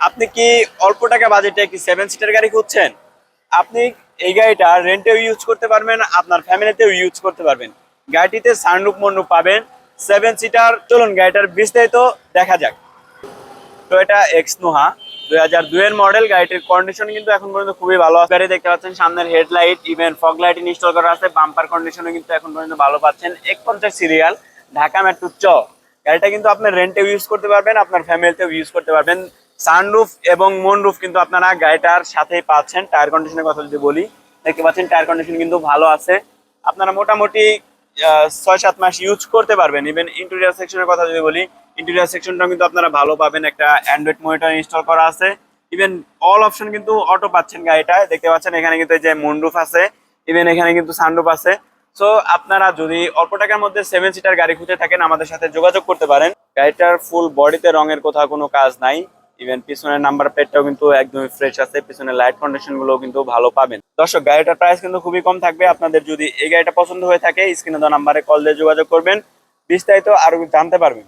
আপনি কি অল্প টাকা বাজেটে একটি সেভেন সিটার গাড়ি খুঁজছেন? আপনি এই গাড়িটা রেন্টেও ইউজ করতে পারবেন, আপনার ফ্যামিলিতেও ইউজ করতে পারবেন। গাড়িটিতে সানরুপ মন্ডুপ পাবেন সেভেন সিটার চলুন গাড়িটার বিস্তারিত দেখা যাক। তো এটা এক্স নোহা দুই হাজার দুইয়ের মডেল গাড়িটির কন্ডিশন কিন্তু এখন পর্যন্ত খুবই ভালো গাড়ি দেখতে পাচ্ছেন, সামনের headlight even fog light install করা আছে। বাম্পার কন্ডিশনও কিন্তু এখন পর্যন্ত ভালো পাচ্ছেন। এক পঞ্চাশ সিরিয়াল ঢাকা মেট্রো চ। গাড়িটা কিন্তু আপনার রেন্টেও ইউজ করতে পারবেন, আপনার ফ্যামিলিতেও ইউজ করতে পারবেন। সানরুফ এবং মনরুফ কিন্তু আপনারা গাড়িটার সাথেই পাচ্ছেন। টায়ার কন্ডিশনের কথা যদি বলি, দেখতে পাচ্ছেন টায়ার কন্ডিশন কিন্তু ভালো আছে। আপনারা মোটামুটি ছয় সাত মাস ইউজ করতে পারবেন। ইভেন ইন্টেরিয়ার সেকশনের কথা যদি বলি ইন্টেরিয়ার সেকশনটা কিন্তু আপনারা ভালো পাবেন। একটা অ্যান্ড্রয়েড মনিটর ইনস্টল করা আছে। ইভেন অল অপশন কিন্তু অটো পাচ্ছেন গাড়িটায়। দেখতে পাচ্ছেন এখানে কিন্তু এই যে মুন্ডুফ আছে ইভেন এখানে কিন্তু সানরুফ আছে। সো আপনারা যদি অল্প টাকার মধ্যে সেভেন সিটার গাড়ি খুঁজে থাকেন, আমাদের সাথে যোগাযোগ করতে পারেন। গাড়িটার ফুল বডিতে রঙের কোথাও কোনো কাজ নাই। ইভেন পিছনের নাম্বার প্লেটটাও কিন্তু একদমই ফ্রেশ আছে, পিছনের লাইট কন্ডিশনগুলো কিন্তু ভালো পাবেন। দর্শক, গাড়িটার প্রাইস কিন্তু খুবই কম থাকবে। আপনাদের যদি এই গাড়িটা পছন্দ হয়ে থাকে স্ক্রিনে দেওয়া নাম্বারে কল দিয়ে যোগাযোগ করবেন। বিস্তারিত আরও জানতে পারবেন।